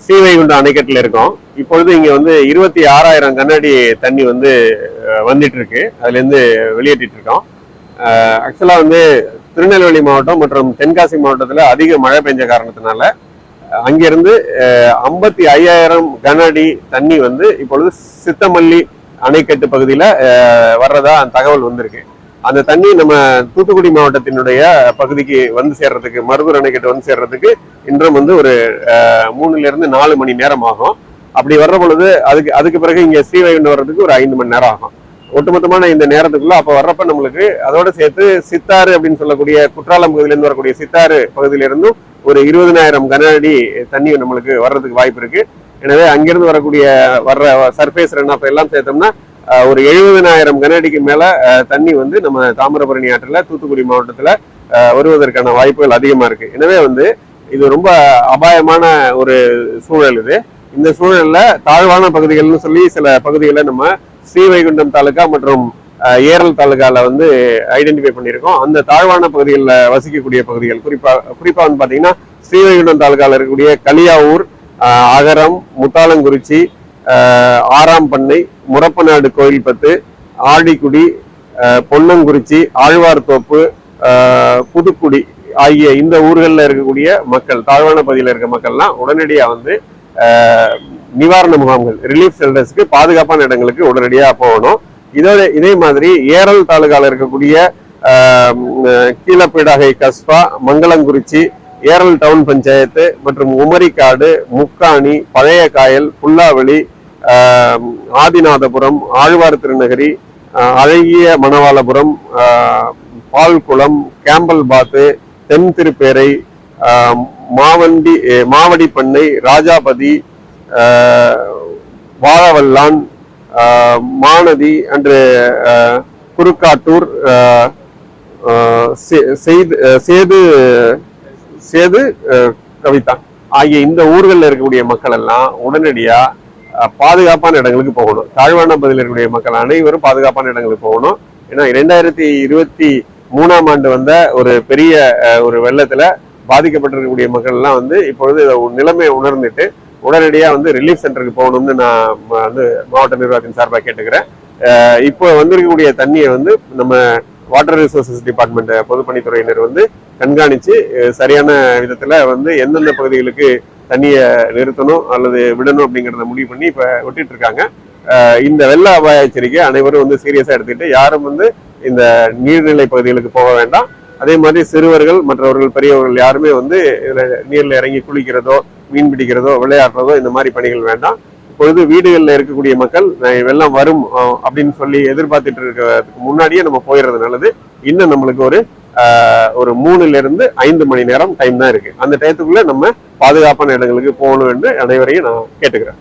ஸ்ரீவைகுண்ட அணைக்கட்டில் இருக்கோம். இப்பொழுது இங்கே வந்து இருபத்தி ஆறாயிரம் கண்ணாடி தண்ணி வந்து வந்துட்டு இருக்கு அதுலேருந்து வெளியேற்றிட்டு இருக்கோம் ஆக்சுவலாக வந்து திருநெல்வேலி மாவட்டம் மற்றும் தென்காசி மாவட்டத்தில் அதிக மழை பெஞ்ச காரணத்தினால அங்கிருந்து ஐம்பத்தி ஐயாயிரம் கனஅடி தண்ணி வந்து இப்பொழுது சித்தமல்லி அணைக்கட்டு பகுதியில் அஹ், வர்றதா தகவல் வந்திருக்கு. அந்த தண்ணி நம்ம தூத்துக்குடி மாவட்டத்தினுடைய பகுதிக்கு வந்து சேர்றதுக்கு மருதூர் அணைக்கட்டு வந்து சேர்றதுக்கு இன்றும் வந்து ஒரு மூணுல இருந்து நாலு மணி நேரம் ஆகும். அப்படி வர்ற பொழுது அதுக்கு அதுக்கு பிறகு இங்க ஸ்ரீவைகுண்டம் வர்றதுக்கு ஒரு ஐந்து மணி நேரம் ஆகும். ஒட்டுமொத்தமான இந்த நேரத்துக்குள்ள அப்ப வர்றப்ப நம்மளுக்கு அதோட சேர்த்து சித்தாறு அப்படின்னு சொல்லக்கூடிய குற்றாலம் பகுதியிலிருந்து வரக்கூடிய சித்தாறு பகுதியிலிருந்தும் ஒரு இருபதனாயிரம் கன அடி தண்ணி நம்மளுக்கு வர்றதுக்கு வாய்ப்பு இருக்கு. எனவே அங்கிருந்து வரக்கூடிய வர்ற சர்ஃபேஸ் ரன் ஆஃப் எல்லாம் சேர்த்தோம்னா ஒரு எழுபதனாயிரம் கனஅடிக்கு மேலே மேல தண்ணி வந்து நம்ம தாமிரபரணி ஆற்றில் தூத்துக்குடி மாவட்டத்துல வருவதற்கான வாய்ப்புகள் அதிகமா இருக்கு. எனவே வந்து இது ரொம்ப அபாயமான ஒரு சூழல் இது. இந்த சூழல்ல தாழ்வான பகுதிகள்னு சொல்லி சில பகுதிகளை நம்ம ஸ்ரீவைகுண்டம் தாலுகா மற்றும் ஏரல் தாலுகால வந்து ஐடென்டிஃபை பண்ணியிருக்கோம். அந்த தாழ்வான பகுதிகளில் வசிக்கக்கூடிய பகுதிகள் குறிப்பா குறிப்பா வந்து பாத்தீங்கன்னா ஸ்ரீவைகுண்டம் தாலுகால இருக்கக்கூடிய கலியாவூர் அகரம் முத்தாலங்குறிச்சி ஆறாம் பண்ணை முரப்பநாடு கோயில்பத்து ஆடிக்குடி பொன்னங்குறிச்சி ஆழ்வார்தோப்பு புதுக்குடி ஆகிய இந்த ஊர்களில் இருக்கக்கூடிய மக்கள் தாழ்வான பகுதியில் இருக்க மக்கள்லாம் உடனடியாக வந்து நிவாரண முகாம்கள் ரிலீஃப் செல்டர்ஸ்க்கு பாதுகாப்பான இடங்களுக்கு உடனடியாக போகணும். இதோட இதே மாதிரி ஏரல் தாலுகால இருக்கக்கூடிய கீழப்பீடாகை கஸ்பா மங்களங்குறிச்சி ஏரல் டவுன் பஞ்சாயத்து மற்றும் உமரிக்காடு முக்காணி பழைய காயல் புல்லாவளி ஆதிநாதபுரம் ஆழ்வார் திருநகரி அழகிய மணவாளபுரம் பால்குளம் கேம்பல் பாத்து தென் திருப்பேரை மாவண்டி மாவடி மாவடிப்பண்ணை ராஜாபதி வாழவல்லான் மானதி அன்று குறுக்காட்டூர் செய்து சேது சேது கவிதா ஆகிய இந்த ஊர்களில் இருக்கக்கூடிய மக்கள் எல்லாம் உடனடியாக பாதுகாப்பான இடங்களுக்கு போகணும். தாழ்வான பகுதியில் இருக்கக்கூடிய மக்கள் அனைவரும் பாதுகாப்பான இடங்களுக்கு போகணும். ஏன்னா இரண்டாயிரத்தி இருபத்தி மூணாம் ஆண்டு வந்த ஒரு பெரிய ஒரு வெள்ளத்துல பாதிக்கப்பட்டிருக்கக்கூடிய மக்கள்லாம் வந்து இப்பொழுது இதை நிலைமையை உணர்ந்துட்டு உடனடியாக வந்து ரிலீஃப் சென்டருக்கு போகணும்னு நான் வந்து மாவட்ட நிர்வாகத்தின் சார்பாக கேட்டுக்கிறேன். இப்போ வந்திருக்கக்கூடிய தண்ணியை வந்து நம்ம வாட்டர் ரிசோர்சஸ் டிபார்ட்மெண்ட் பொதுப்பணித்துறையினர் வந்து கண்காணித்து சரியான விதத்தில் வந்து எந்தெந்த பகுதிகளுக்கு தண்ணியை நிறுத்தணும் அல்லது விடணும் அப்படிங்கிறத முடிவு பண்ணி இப்போ விட்டுட்டு இருக்காங்க இந்த வெள்ள அபாய எச்சரிக்கை அனைவரும் வந்து சீரியஸாக எடுத்துக்கிட்டு யாரும் வந்து இந்த நீர்நிலை பகுதிகளுக்கு போக வேண்டாம். அதே மாதிரி சிறுவர்கள் மற்றவர்கள் பெரியவர்கள் யாருமே வந்து இதில் நீரில் இறங்கி குளிக்கிறதோ மீன் பிடிக்கிறதோ விளையாடுறதோ இந்த மாதிரி பணிகள் வேண்டாம். இப்பொழுது வீடுகளில் இருக்கக்கூடிய மக்கள் வெள்ளம் வரும் அப்படின்னு சொல்லி எதிர்பார்த்துட்டு இருக்கிறதுக்கு முன்னாடியே நம்ம போயிடுறது நல்லது. இன்னும் நம்மளுக்கு ஒரு ஒரு மூணுல இருந்து ஐந்து மணி நேரம் டைம் தான் இருக்கு. அந்த டயத்துக்குள்ள நம்ம பாதுகாப்பான இடங்களுக்கு போகணும் என்று அனைவரையும் நான் கேட்டுக்கிறேன்.